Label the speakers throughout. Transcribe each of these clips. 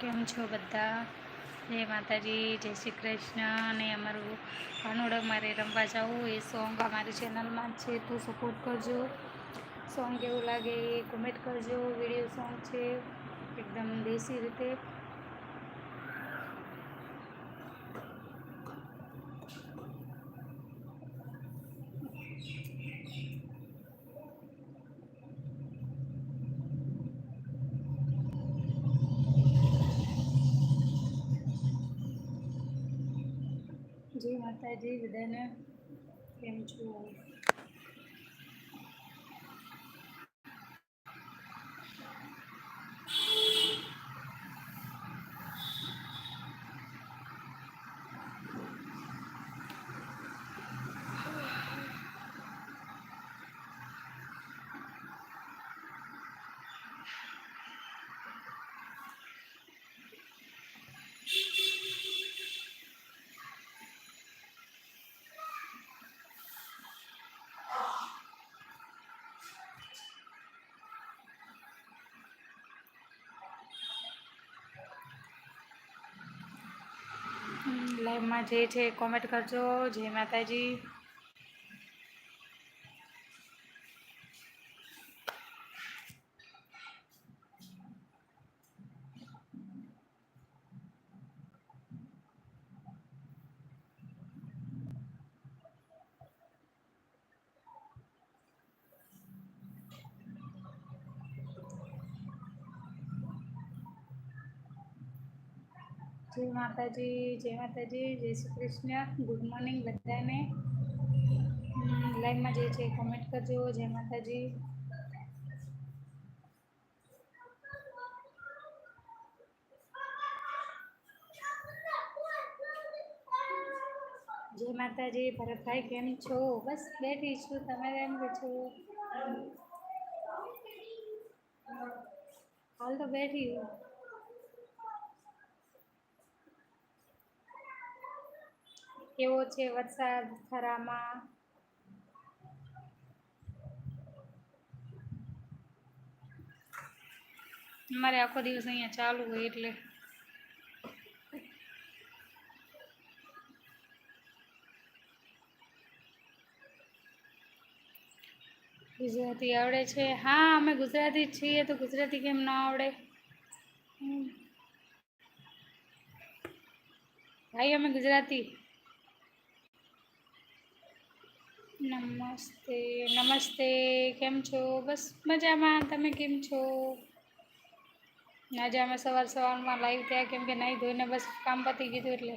Speaker 1: કેમ છો બધા? જય માતાજી, જય શ્રી કૃષ્ણ. અને અમારું કાનોડ મારે રમવા જવું એ સોંગ અમારી ચેનલમાં છે, તો સપોર્ટ કરજો. સોંગ કેવું લાગે એ કોમેન્ટ કરજો. વીડિયો સોંગ છે, એકદમ દેશી રીતે જય માતાજી બધાને કેમ છો લાઈવમાં જે છે કોમેન્ટ કરજો. જય માતાજી. જય માતાજી જય માતાજી, જય શ્રી કૃષ્ણ. ગુડ મોર્નિંગ બધાને. લાઈવમાં જે છે કોમેન્ટ કરજો. જય માતાજી. જય માતાજી, ભરતભાઈ, કેમ છો? બસ બેઠી છું. તમે કેમ છો? હાલ તો બેઠી કેવો છે વરસાદ, ખરામાં? અમારે આખો દિવસ અહીંયા ચાલુ હોય એટલે. ગુજરાતી આવડે છે? હા, અમે ગુજરાતી છીએ, તો ગુજરાતી કેમ ના આવડે? ભાઈ, અમે ગુજરાતી. નમસ્તે નમસ્તે, કેમ છો? બસ મજામાં. તમે કેમ છો? આજે અમે સવાર સવારમાં લાઈવ થયા કેમ કે નાહી ધોઈને બસ કામ પતી ગયું એટલે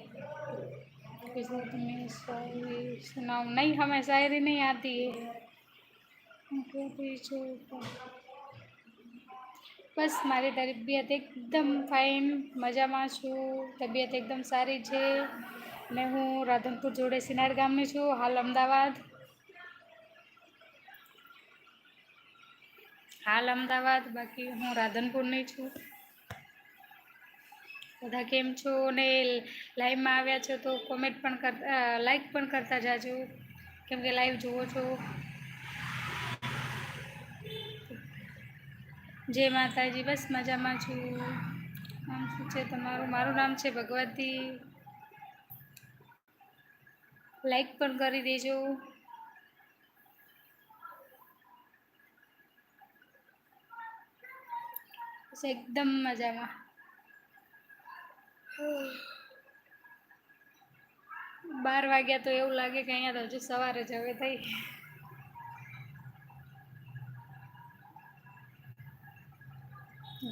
Speaker 1: ગુજરાત શાયરી સુનાવ. નહીં હમે શાયરી નહીં આતી હે બસ મારી તબિયત એકદમ ફાઇન મજામાં છું. તબિયત એકદમ સારી છે. ને હું રાધનપુર જોડે સિનાર ગામની છું. હાલ અમદાવાદ. હાલ અમદાવાદ, બાકી હું રાધનપુરની છું. બધા કેમ છો? ને લાઈવમાં આવ્યા છો તો કોમેન્ટ પણ કરતા લાઈક પણ કરતા જાજો. કેમ કે લાઈવ જુઓ છો. જય માતાજી, બસ મજામાં છું. નામ શું છે તમારું? મારું નામ છે ભગવતી. લાઈક પણ કરી દેજો. બસ એકદમ મજામાં બાર વાગ્યા તો એવું લાગે કે અહીંયા તો હજુ સવારે જ હવે થઈ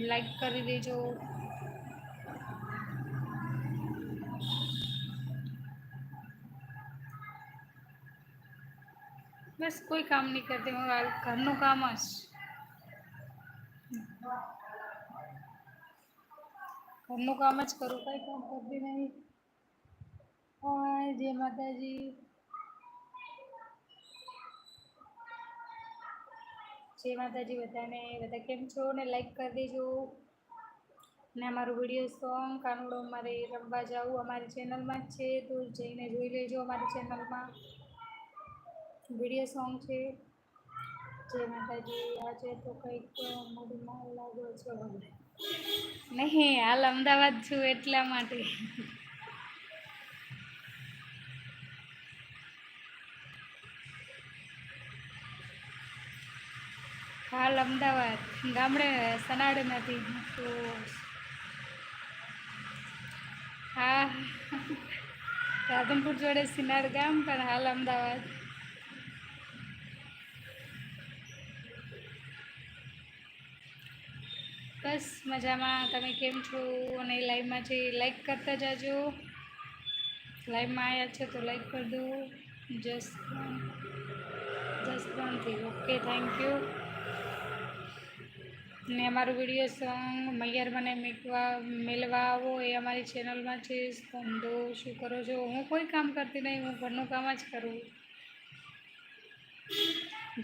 Speaker 1: લાઈક કરી દેજો બસ કોઈ કામ નહીં કરતી હું આ ઘરનું કામ જ ઘરનું કામ જ કરું, કંઈ કામ કરતી નહીં. જય માતાજી જય માતાજી બધાને, બધા કેમ છો? ને લાઈક કરી દેજો. ને અમારું વીડિયો સોંગ કાનુડો અમારે રમવા જવું અમારી ચેનલમાં જ છે, તો જઈને જોઈ લેજો અમારી ચેનલમાં વીડિયો સોંગ છે. જય માતાજી આજે તો કંઈક મૂડમાં લાગ્યો છે. નહીં, હાલ અમદાવાદ છું એટલા માટે. હાલ અમદાવાદ, ગામડે સનાડ નથી. તો હા, રાધનપુર જોડે સિનાર ગામ, પણ હાલ અમદાવાદ. બસ મજામાં. તમે કેમ છો? અને લાઈવમાં જે લાઈક કરતા જાજો. લાઈવમાં આવ્યા છે તો લાઈક કરી દો. જસ્ટ ત્રણથી ઓકે થેન્ક યુ ને અમારું વીડિયો સોંગ મૈયર મને મેકવા મેળવા આવો એ અમારી ચેનલમાં છે. સ્પંદો, શું કરો છો? હું કોઈ કામ કરતી નહીં, હું ઘરનું કામ જ કરું.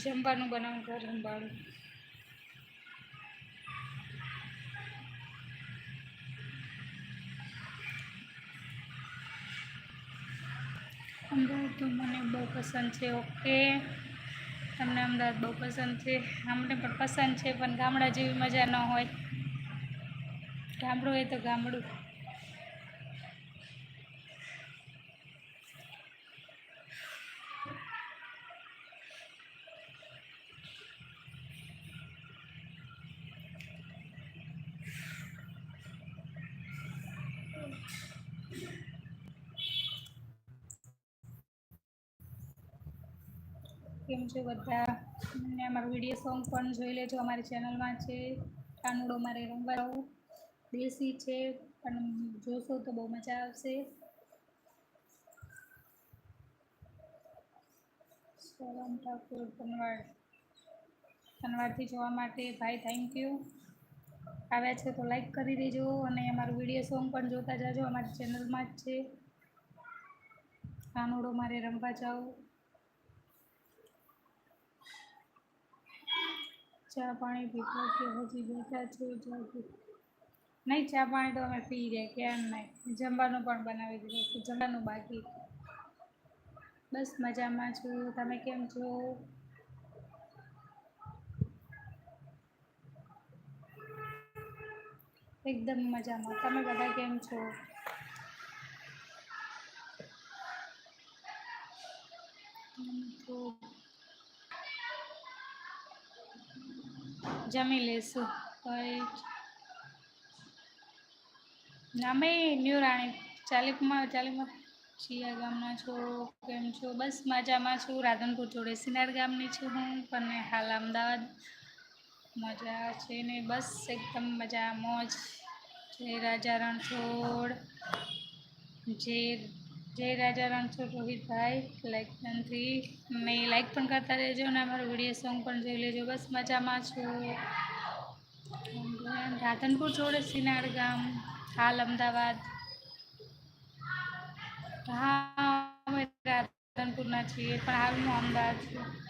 Speaker 1: જમવાનું બનાવું, ઘર સંભાળું અમદાવાદ તો મને બહુ પસંદ છે, ઓકે. તમને અમદાવાદ બહુ પસંદ છે? અમને પણ પસંદ છે, પણ ગામડા જેવી મજા ન હોય. ગામડું હોય તો ગામડું. કેમ છો બધા? અને અમારું વીડિયો સોંગ પણ જોઈ લેજો. અમારી ચેનલમાં છે. કાનુડો મારે રમવા જવું દેશી છે, પણ જોશો તો બહુ મજા આવશે. સોલમ ઠાકુર કનવાડ કનવાડથી જોવા માટે ભાઈ થેન્ક યુ આવ્યા છે તો લાઈક કરી દેજો અને અમારું વીડિયો સોંગ પણ જોતા જાજો. અમારી ચેનલમાં જ છે. કાનુડો મારે રમવા જાઉં ચા પાણી પીતા કે હજી બેઠા છો જાગી નહીં, ચા પાણી તો અમે પી રહ્યા ક્યાં નહીં? જમવાનું પણ બનાવી દીધું જમવાનું બાકી. બસ મજામાં છું. તમે કેમ છો? એકદમ મજામાં. તમે બધા કેમ છો? તો જમી લેશું કઈ નામે ન્યૂ રાણી ચાલીપમાં ચાલીમાં ચિયા ગામના છો કેમ છો બસ મજામાં છું રાધનપુર જોડે સિનાર ગામની છું હું પણ હાલ અમદાવાદ મજા છે ને બસ એકદમ મજા મોજ જય રાજા રણછોડ જય જય રાજા રણછોડ રોહિતભાઈ. લાઈક નથી મેં લાઈક પણ કરતા રહેજો ને અમારો વીડિયો સોંગ પણ જોઈ લેજો. બસ મજામાં છું? રાધનપુર જોડે સિનાર ગામ. હાલ અમદાવાદ. હા, અમે રાધનપુરના છીએ, પણ હાલ હું અમદાવાદ છું.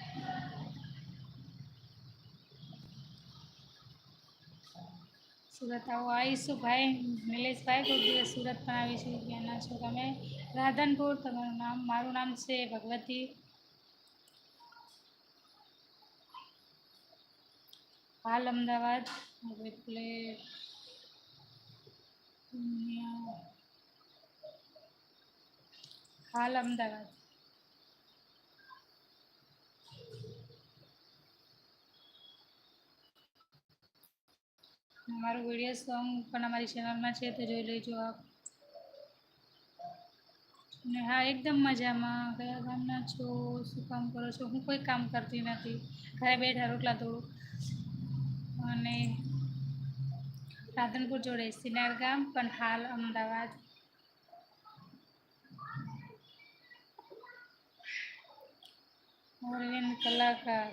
Speaker 1: સુરત આવો આવીશું ભાઈ, નિલેશભાઈ. કોઈ દિવસ સુરત પણ આવીશું ક્યાંના છો તમે. રાધનપુર, તમારું નામ, મારું નામ છે ભગવતી. હાલ અમદાવાદ. એટલે હાલ અમદાવાદ. અમારું વીડિયો સોંગ પણ અમારી ચેનલમાં છે, તો જોઈ લેજો આપ. ને હા, એકદમ મજામાં. કયા ગામના છો? શું કામ કરો છો? હું કોઈ કામ કરતી નથી. ઘરે બેઠા રોટલા તોડું અને રાધનપુર જોડે સિનાર ગામ, પણ હાલ અમદાવાદ. અરવિંદ કલાકાર.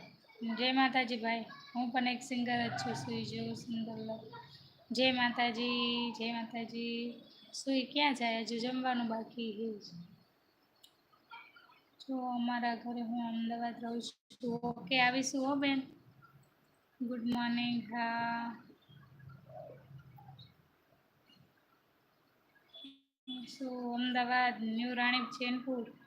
Speaker 1: જય માતાજી ભાઈ. હું પણ એક સિંગર જ છું, સુઈ જેવું સુંદર લગ. જય માતાજી જય માતાજી. સુઈ ક્યાં જાય? હજુ જમવાનું બાકી છે. જો અમારા ઘરે હું અમદાવાદ રહું છું. ઓકે આવીશું હો બેન. ગુડ મોર્નિંગ હા. શું અમદાવાદ, ન્યૂ રાણીપ, ચેનપુર?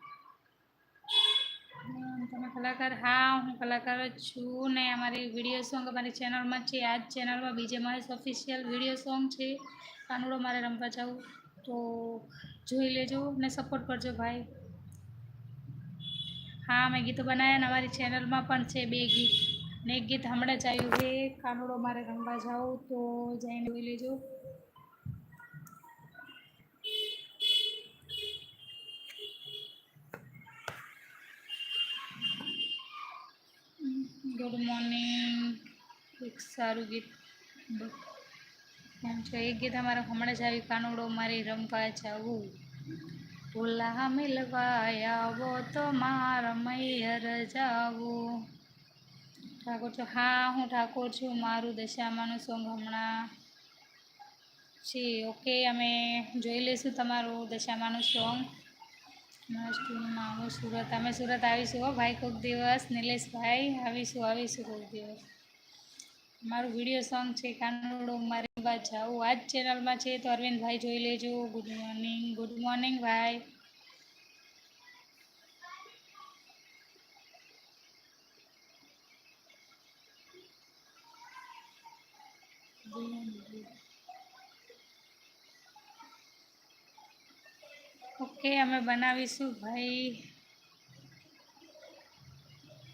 Speaker 1: તમે કલાકાર હા, હું કલાકાર છું ને અમારી વીડિયો સોંગ અમારી ચેનલમાં છે. આ જ ચેનલમાં બીજે મહેશ ઓફિશિયલ વીડિયો સોંગ છે. કાનુડો મારે રમવા જાઉં, તો જોઈ લેજો ને સપોર્ટ કરજો ભાઈ. હા, મેં ગીતો બનાવ્યા ને અમારી ચેનલમાં પણ છે બે ગીત. ને એક ગીત હમણાં જ આવ્યું છે, કાનુડો મારે રમવા જાઉં, તો જઈને જોઈ લેજો. ગુડ મોર્નિંગ એક સારું ગીત. એમ છે. એક ગીત અમારે હમણાં જ આવ્યું. કાનુડો મારી રમવા જવું ભૂલા મિલવા આવો તો મારા મૈયર જાવું ઠાકોર છો. હા, હું ઠાકોર છું. મારું દશામાનું સોંગ હમણાં છે. ઓકે, અમે જોઈ લઈશું તમારું દશામાનું સોંગ. મારા હું સુરત. અમે સુરત આવીશું હો, ભાઈ કોઈક દિવસ, નિલેશભાઈ આવીશું આવીશું કોઈક દિવસ. મારું વીડિયો સોંગ છે, કાનુડો મારી વાત જાઉં આ જ ચેનલમાં છે, તો અરવિંદભાઈ જોઈ લેજો. ગુડ મોર્નિંગ ગુડ મોર્નિંગ ભાઈ. ઓકે, અમે બનાવીશું ભાઈ.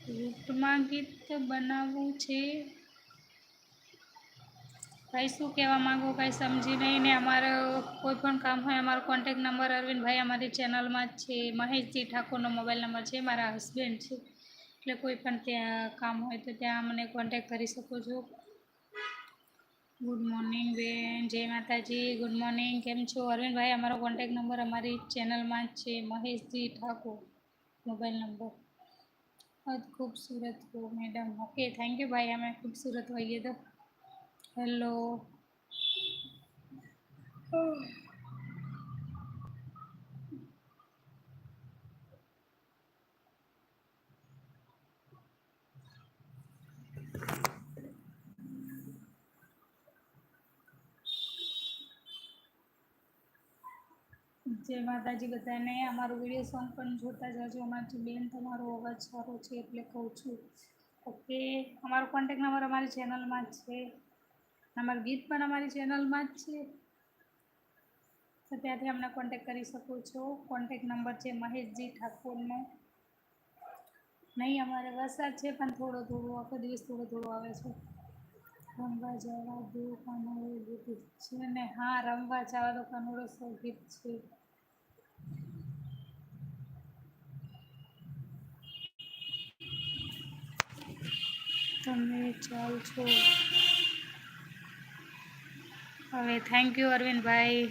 Speaker 1: રૂટમાં ગીત બનાવવું છે. ભાઈ, શું કહેવા માંગો? કાંઈ સમજી નહીં ને અમારો કોઈ પણ કામ હોય, અમારો કોન્ટેક નંબર અરવિંદભાઈ અમારી ચેનલમાં જ છે. મહેશજી ઠાકોરનો મોબાઈલ નંબર છે, મારા હસબન્ડ છે. એટલે કોઈ પણ ત્યાં કામ હોય તો ત્યાં મને કોન્ટેક કરી શકો છો. ગુડ મોર્નિંગ બેન. જય માતાજી. ગુડ મોર્નિંગ કેમ છો? અરવિંદભાઈ, અમારો કોન્ટેક નંબર અમારી ચેનલમાં જ છે. મહેશજી ઠાકોર મોબાઈલ નંબર ખૂબસૂરત હો મેડમ ઓકે થેન્ક યુ ભાઈ. અમે ખૂબસૂરત હોઈએ તો. હેલો જય માતાજી બધાને અમારું વીડિયો સોંગ પણ જોતા જજો. અમારી બેન તમારો અવાજ સારો છે એટલે કહું છું. ઓકે, અમારો કોન્ટેક નંબર અમારી ચેનલમાં જ છે. અમારું ગીત પણ અમારી ચેનલમાં જ છે. તો ત્યાંથી અમને કોન્ટેક કરી શકો છો. કોન્ટેક નંબર છે મહેશજી ઠાકોરનો. નહીં, અમારે વરસાદ છે, પણ થોડો થોડો, આખો દિવસ થોડો થોડો આવે છે. રમવા જવા દો કાનોડો ગીત છે ને. હા, રમવા જવા દો કાનોડો ગીત છે. તમે ચાલ છો. હવે થેન્ક યુ અરવિંદભાઈ.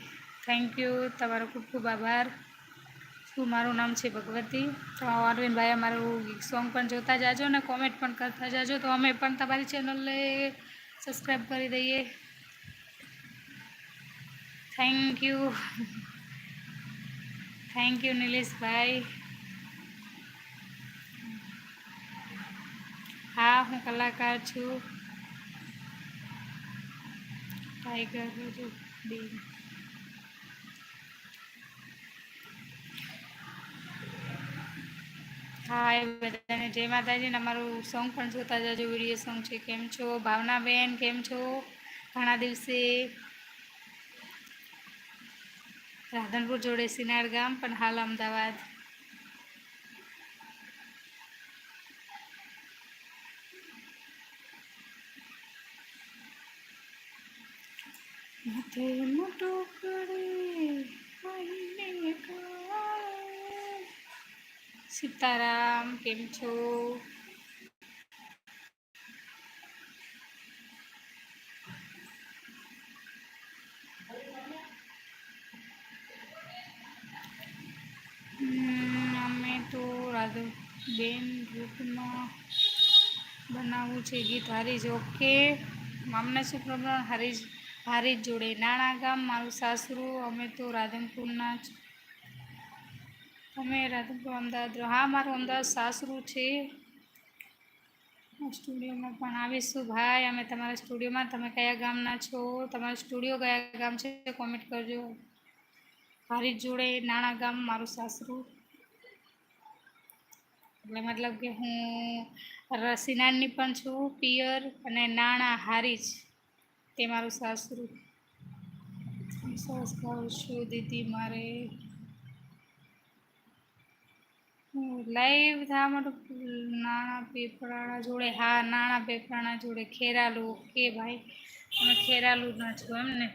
Speaker 1: થેન્ક યુ તમારો ખૂબ ખૂબ આભાર. શું મારું નામ છે ભગવતી? તો અરવિંદભાઈ, અમારું સોંગ પણ જોતા જાજો ને કોમેન્ટ પણ કરતા જાજો. તો અમે પણ તમારી ચેનલને સબસ્ક્રાઈબ કરી દઈએ. થેન્ક યુ થેન્ક યુ નિલેશભાઈ. હા, હું કલાકાર છું. ટાઈગર બેન હા, એ બધાને જય માતાજીને અમારું સોંગ પણ જોતા જજો વીડિયો સોંગ છે. કેમ છો? ભાવનાબેન, કેમ છો? ઘણા દિવસે રાધનપુર જોડે સિનાર ગામ, પણ હાલ અમદાવાદ માથે મોટો કરે મહિને કાળે. સીતારામ, કેમ છો? અમે તો રાધવ બેન રૂટમાં બનાવવું છે ગીત. હારીજ ઓકે. મામના શું પ્રોબ્લેમ હારીજ હારીજ જોડે. નાણા ગામ, મારું સાસરું, અમે તો રાધનપુરના જ તમે રાધનપુર અમદાવાદ હા, મારું અમદાવાદ સાસરું છે. સ્ટુડિયોમાં પણ આવીશું. ભાઈ, અમે તમારા સ્ટુડિયોમાં. તમે કયા ગામના છો? તમારું સ્ટુડિયો કયા ગામ છે? કોમેન્ટ કરજો. હારીજ જોડે નાણા ગામ મારું સાસરું. એટલે મતલબ કે હું રસીનાની પણ છું, પિયર અને નાણા હારીજ તે મારું સાસરું. સરસ કહું છું દીદી મારે? લાઈવ થાય મોટું નાણાં પેપરાણા જોડે, હા, નાણાં પેપરાણા જોડે ખેરાલું. ઓકે ભાઈ, અમે ખેરાલું ના છું એમને.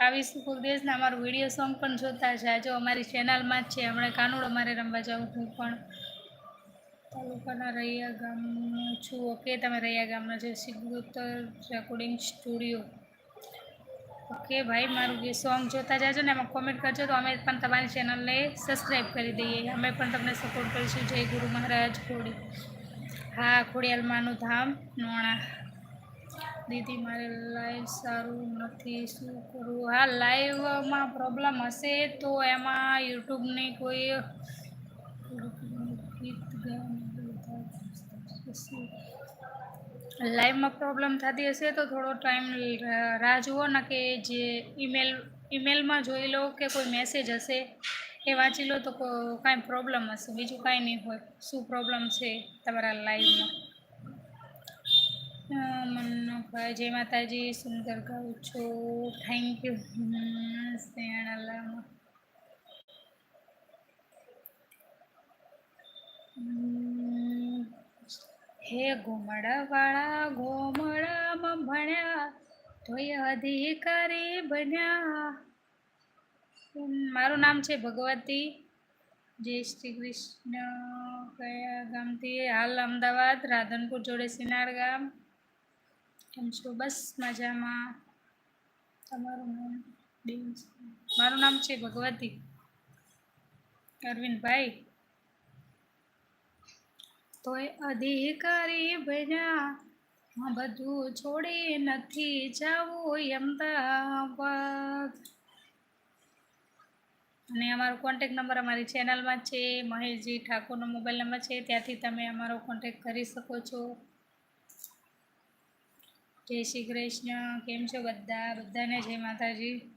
Speaker 1: આવીશું કોઈ દેશના અમારું વીડિયો સોંગ પણ જોતા જાજો અમારી ચેનલમાં જ છે. હમણાં કાનુડ અમારે રમવા જાઉં હું પણ તાલુકાના રૈયા ગામનો છું. ઓકે, તમે રૈયા ગામના છે સિગ્ગોતર રેકોર્ડિંગ સ્ટુડિયો ઓકે ભાઈ, મારું જે સોંગ જોતા જાજો ને એમાં કોમેન્ટ કરજો તો અમે પણ તમારી ચેનલને સબસ્ક્રાઈબ કરી દઈએ. અમે પણ તમને સપોર્ટ કરીશું. જય ગુરુ મહારાજ ખોડી. હા, ખોડિયાલમાનું ધામ, નોણા. દીદી, મારે લાઈવ સારું નથી. શું કરવું હા લાઈવમાં પ્રોબ્લેમ હશે તો એમાં યુટ્યુબની કોઈ લાઈવમાં પ્રોબ્લેમ થતી હશે તો થોડો ટાઈમ રાહ જુઓ, ને કે જે ઈમેલ ઈમેલમાં જોઈ લો કે કોઈ મેસેજ હશે એ વાંચી લો તો કાંઈ પ્રોબ્લેમ હશે. બીજું કાંઈ નહીં હોય. શું પ્રોબ્લેમ છે તમારા લાઈવમાં મન્નભાઈ જય માતાજી, સુંદર ગાઉં છો. Thank you hmm. હે ઘુમડાવાળા ઘોમડામાં ભણ્યા તોય અધિકારી બન્યા. મારું નામ છે ભગવતી. જય શ્રી કૃષ્ણ. કયા ગામથી? હાલ અમદાવાદ, રાધનપુર જોડે સિનાર ગામ. કેમ છો? બસ મજામાં. તમારું નામ? મારું નામ છે ભગવતી. અરવિંદભાઈ. તોય અધિકારી હા બધું છોડી નથી જવું અમદાવાદ. અને અમારો કોન્ટેક નંબર અમારી ચેનલમાં છે. મહેશજી ઠાકોરનો મોબાઈલ નંબર છે. ત્યાંથી તમે અમારો કોન્ટેક કરી શકો છો. જય શ્રી કૃષ્ણ. કેમ છો બધા? બધાને જય માતાજી.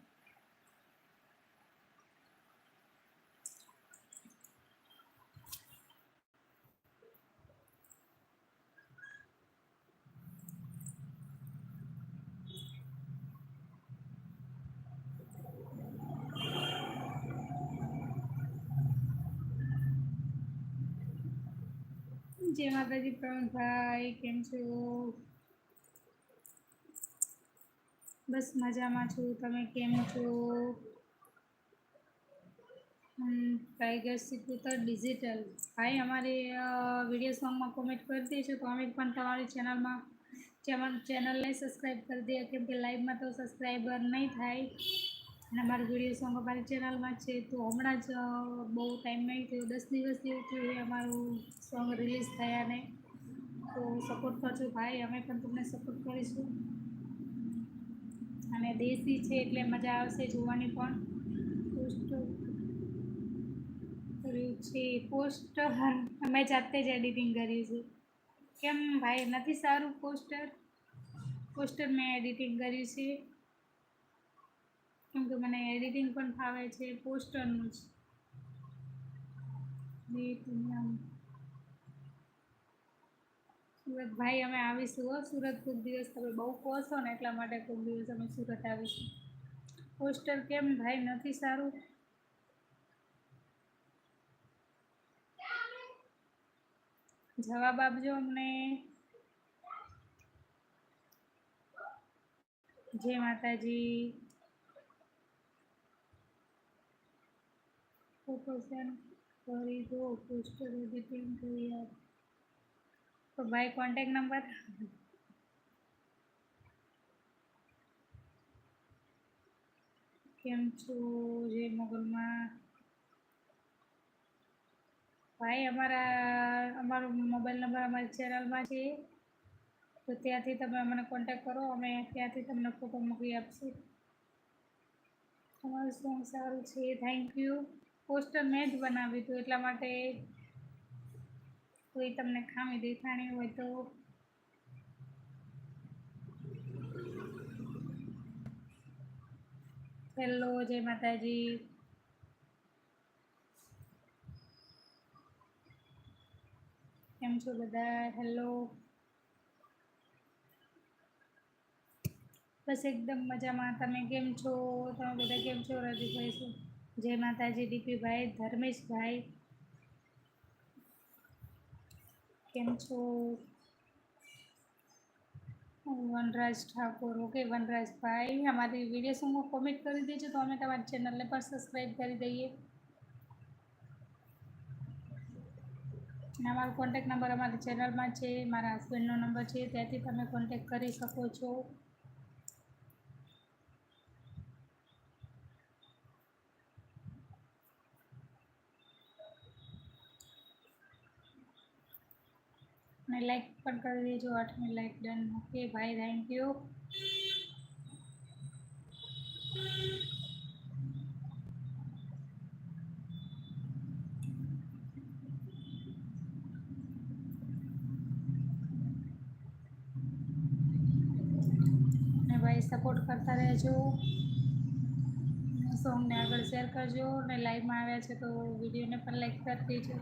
Speaker 1: જય માતાજી પ્રવીણભાઈ, કેમ છો? બસ મજામાં છું. તમે કેમ છો? ટાઈગર સિક્યુતર ડિજિટલ ભાઈ, અમારે વીડિયો સોંગમાં કોમેન્ટ કરી દેજો. તો અમે પણ તમારી ચેનલમાં ચેનલ ચેનલને સબસ્ક્રાઈબ કરી દઈએ કેમ કે લાઈવમાં તો સબસ્ક્રાઈબર નહીં થાય. અને અમારું વીડિયો સોંગ અમારી ચેનલમાં છે, તો હમણાં જ બહુ ટાઈમ નહીં થયો. દસ દિવસ જેવું થયું અમારું સોંગ રિલીઝ થયા ને તો સપોર્ટ કરજો ભાઈ, અમે પણ તમને સપોર્ટ કરીશું. અને દેશી છે એટલે મજા આવશે જોવાની પણ. પોસ્ટ કર્યું છે પોસ્ટર અમે જાતે જ એડિટિંગ કર્યું છે કેમ ભાઈ, નથી સારું પોસ્ટર પોસ્ટર મેં એડિટિંગ કર્યું છે. કેમ કે મને એડિટિંગ પણ ફાવે છે, પોસ્ટરનું જ. રીત સુરત ભાઈ અમે આવીશું હો. સુરત કોઈક દિવસ તમે બહુ કહો છો ને, એટલા માટે કોઈક દિવસ અમે સુરત આવીશું. પોસ્ટર કેમ ભાઈ? નથી સારું? જવાબ આપજો અમને. જય માતાજી. ફોટો કરી દો, પોસ્ટર એડિટિંગ કરી આપ. તો ભાઈ કોન્ટેક નંબર કેમ છો જે મોગલમાં? ભાઈ, અમારા, અમારો મોબાઈલ નંબર અમારી ચેનલમાં છે. તો ત્યાંથી તમે અમને કોન્ટેક કરો, અમે ત્યાંથી તમને ફોટો મોકલી આપશું. તમારું સોંગ સારું છે? થેન્ક યુ પોસ્ટર મેં જ બનાવ્યું હતું, એટલા માટે કોઈ તમને ખામી દેખાણી હોય તો હેલો, જય માતાજી. કેમ છો બધા? હેલો. બસ એકદમ મજામાં. તમે કેમ છો? તમે બધા કેમ છો? રાજુભાઈ શું? જય માતાજી, દીપીભાઈ, ધર્મેશભાઈ. કેમ છો? વનરાજ ઠાકોર ઓકે વનરાજભાઈ. અમારી વીડિયો શું કોમેન્ટ કરી દેજો તો અમે તમારી ચેનલને પણ સબસ્ક્રાઈબ કરી દઈએ. અને અમારો કોન્ટેક નંબર અમારી ચેનલમાં છે, મારા હસબન્ડનો નંબર છે, ત્યાંથી તમે કોન્ટેક કરી શકો છો. અને લાઈક પણ કરી દેજો. આઠમી લાઈક ડન ઓકે ભાઈ થેન્ક યુ અને ભાઈ સપોર્ટ કરતા રહેજો. સોંગને આગળ શેર કરજો. અને લાઈવમાં આવ્યા છે તો વિડીયોને પણ લાઈક કરી દેજો.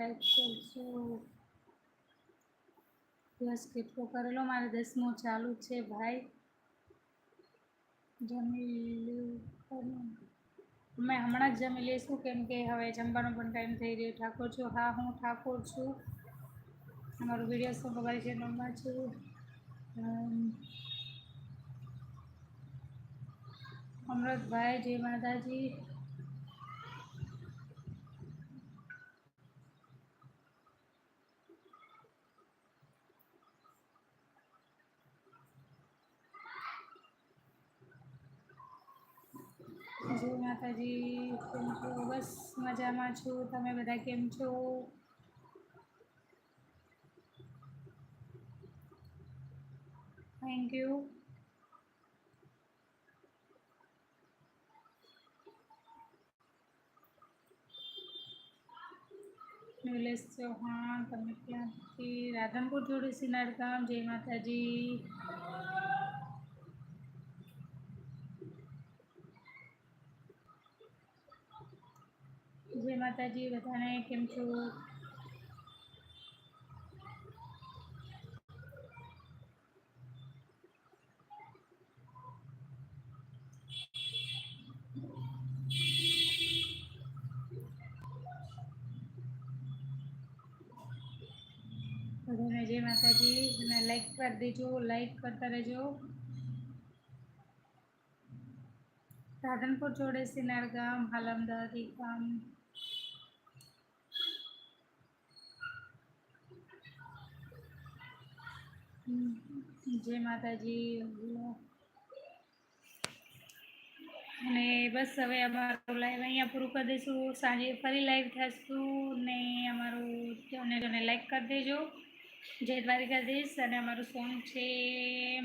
Speaker 1: લાઈક કરજો યસ કેટલો કરેલો મારે દસમો ચાલુ છે ભાઈ જમી લ્યું અમે હમણાં જ જમી લઈશું કેમ કે હવે જમવાનો પણ ટાઈમ થઈ રહ્યો ઠાકોર છું હા હું ઠાકોર છું અમારું વીડિયો શું છે ચેનલમાં છું અમૃતભાઈ જય માતાજી જય માતાજી કેમ છો બસ મજામાં છું? તમે બધા કેમ છો? થેન્ક યુ નિલેશ ચૌહાણ તમે ક્યાંથી? રાધનપુર જોડે સિનાર ગામ જય માતાજી. જય માતાજી, બધાને કેમ છો? બધાને જય માતાજી અને લાઈક કરી દેજો લાઈક કરતા રહેજો. રાધનપુર જોડે સિનાર ગામ, હાલ એક ગામ. જય માતાજી. અને બસ હવે અમારું લાઈવ અહીંયા પૂરું કરી દઈશું. સાંજે ફરી લાઈવ થશું ને અમારું જોને લાઈક કરી દેજો. જય દ્વારિકાધીશ અને અમારું સોંગ છે,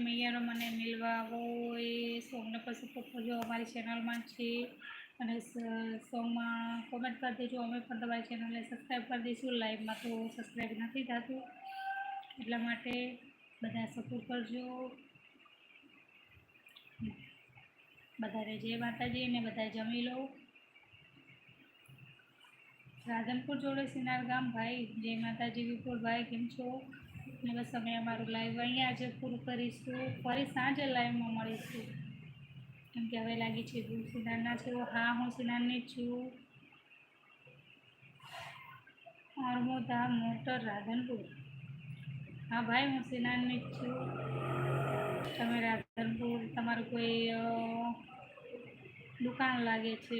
Speaker 1: મૈયારો મને મિલવા આવો એ સોંગને પછી સપોર્ટ અમારી ચેનલમાં છે. અને સોંગમાં કોમેન્ટ કરી દેજો. અમે પણ તમારી ચેનલને સબસ્ક્રાઈબ કરી દઈશું. લાઈવમાં તો સબસ્ક્રાઈબ નથી થતું. એટલા માટે બધા સપોર્ટ કરજો. બધાને જય માતાજી ને બધા જમી લો. રાધનપુર જોડે સિનાર ગામ. ભાઈ, જય માતાજી વિપુલભાઈ કેમ છો? ને બસ અમે અમારું લાઈવ અહીંયા આજે પૂરું કરીશું. ફરી સાંજે લાઈવમાં મળીશું. કેમ કે હવે લાગી છે તું સિદ્ધાર્થના છો. હા, હું જ છું. અર્મોદા મોટર રાધનપુર. હા ભાઈ, હું જ છું. તમે રાધનપુર, તમારું કોઈ દુકાન લાગે છે?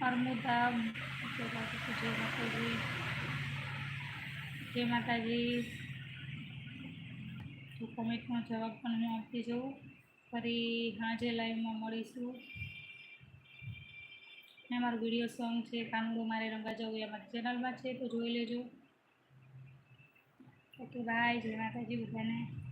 Speaker 1: અર્મુદા જય માતાજી જય માતાજી, તો કોમેન્ટનો જવાબ પણ હું આપતી જાઉં ફરી હાજે લાઈવમાં મળીશું. ને મારું વીડિયો સોંગ છે, કાનુડો મારે રંગા જવું એ અમારી ચેનલમાં છે, તો જોઈ લેજો. ઓકે બાય જય માતાજી બધાને.